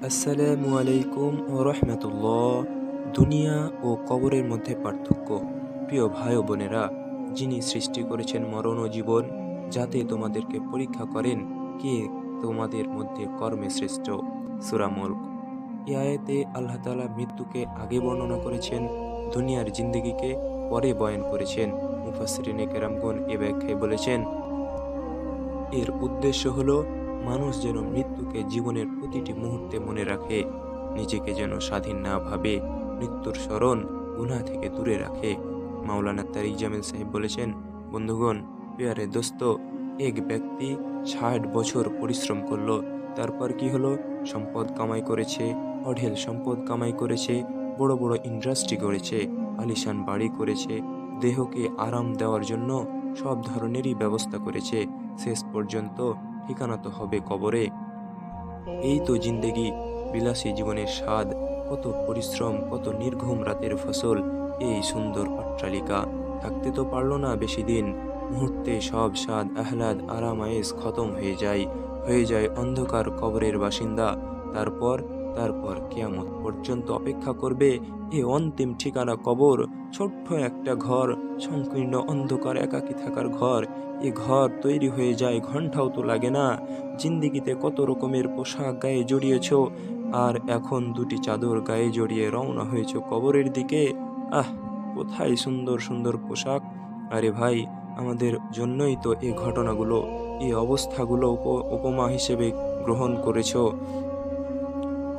আসসালামু আলাইকুম ও রহমতুল্লাহ। দুনিয়া ও কবরের মধ্যে পার্থক্য। প্রিয় ভাই বোনেরা, যিনি সৃষ্টি করেছেন মরণ ও জীবন, যাতে তোমাদেরকে পরীক্ষা করেন কে তোমাদের মধ্যে কর্মে শ্রেষ্ঠ। সুরা মুলক। এ আয়াতে আল্লাহ তাআলা মৃত্যুকে আগে বর্ণনা করেছেন, দুনিয়ার জিন্দগিকে পরে বয়ান করেছেন। মুফাসরিনে কেরামগণ এ ব্যাখ্যায় বলেছেন, এর উদ্দেশ্য হলো, মানুষ যেন মৃত্যুকে জীবনের প্রতিটি মুহূর্তে মনে রাখে। নিজেকে যেন স্বাধীন না ভাবে, মৃত্যুর স্মরণ গুনা থেকে দূরে রাখে। মাওলানা তারিক জামিল সাহেব বলেছেন, বন্ধুগণ পেয়ারে দোস্ত, এক ব্যক্তি ষাট বছর পরিশ্রম করল, তারপর কি হলো? সম্পদ কামাই করেছে, অঢেল সম্পদ কামাই করেছে, বড় বড় ইন্ডাস্ট্রি করেছে, আলিশান বাড়ি করেছে, দেহকে আরাম দেওয়ার জন্য সব ধরনেরই ব্যবস্থা করেছে। শেষ পর্যন্ত ঠিকানা তো হবে কবরে। এই তো জিন্দেগি, বিলাসী জীবনের স্বাদ, কত পরিশ্রম, কত নির্ঘুম রাতের ফসল, এই সুন্দর অট্টালিকা থাকতে তো পারল না বেশি দিন, মুহূর্তে সব স্বাদ, আহ্লাদ আরামায়েস খতম হয়ে যায় হয়ে যায় অন্ধকার কবরের বাসিন্দা। তারপর তারপর কেয়ামত পর্যন্ত অপেক্ষা করবে এ অন্তিম ঠিকানা কবর, ছোট্ট একটা ঘর, সংকীর্ণ অন্ধকার একাকী থাকার ঘর। এ ঘর তৈরি হয়ে যায় ঘন্টাও তো লাগে না। জিন্দিগিতে কত রকমের পোশাক গায়ে জড়িয়েছ, আর এখন দুটি চাদর গায়ে জড়িয়ে রওনা হয়েছ কবরের দিকে। আহ, কোথায় সুন্দর সুন্দর পোশাক? আরে ভাই, আমাদের জন্যই তো এই ঘটনাগুলো এই অবস্থাগুলো উপ- উপমা হিসেবে গ্রহণ করেছ।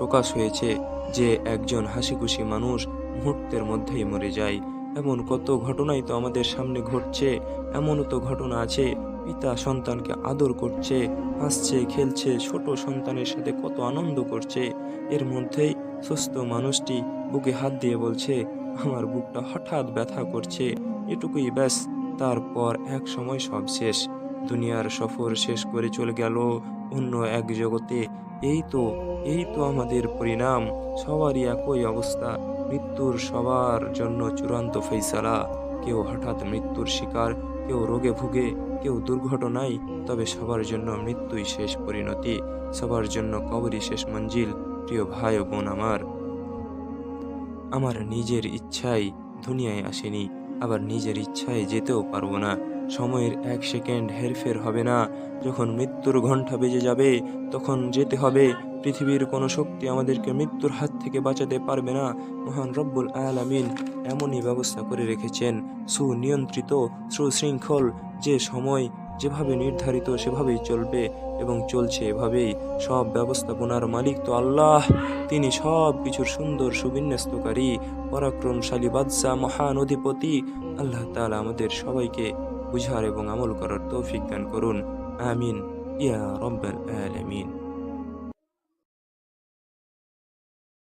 প্রকাশ হয়েছে যে একজন হাসিখুশি মানুষ মুহূর্তের মধ্যেই মরে যায়। এমন কত ঘটনাই তো আমাদের সামনে ঘটছে, এমনও তো ঘটনা আছে, পিতা সন্তানকে আদর করছে, হাসছে, খেলছে, ছোট সন্তানের সাথে কত আনন্দ করছে। এর মধ্যেই সুস্থ মানুষটি বুকে হাত দিয়ে বলছে, আমার বুকটা হঠাৎ ব্যথা করছে, এটুকুই ব্যাস, তারপর এক সময় সব শেষ। দুনিয়ার সফর শেষ করে চলে গেল অন্য এক জগতে। এই তো এই তো আমাদের পরিণাম, সবারই একই অবস্থা। মৃত্যুর সবার জন্য চূড়ান্ত ফৈসালা কেউ হঠাৎ মৃত্যুর শিকার, কেউ রোগে ভুগে, কেউ দুর্ঘটনায়, তবে সবার জন্য মৃত্যুই শেষ পরিণতি, সবার জন্য কবরই শেষ মঞ্জিল, প্রিয় ভাই ও বোন আমার। আমার নিজের ইচ্ছাই দুনিয়ায় আসেনি, আবার নিজের ইচ্ছায় যেতেও পারব না। সময়ের এক সেকেন্ড হেরফের হবে না। যখন মৃত্যুর ঘণ্টা বেজে যাবে, তখন যেতে হবে। পৃথিবীর কোনো শক্তি আমাদেরকে মৃত্যুর হাত থেকে বাঁচাতে পারবে না। মহান রব্বুল আলামিন এমনই ব্যবস্থা করে রেখেছেন। সুনিয়ন্ত্রিত, সুশৃঙ্খল, যে সময় যেভাবে নির্ধারিত, সেভাবেই চলবে এবং চলছে এভাবেই। সব ব্যবস্থাপনার মালিক তো আল্লাহ। তিনি সব কিছুর সুন্দর, সুবিন্যস্তকারী, পরাক্রমশালী, বাদশাহ, মহান অধিপতি। আল্লাহ তাআলা আমাদের সবাইকে বুঝার এবং আমল করার তৌফিক দান করুন। আমিন। ইয়া রব্বাল আলামিন।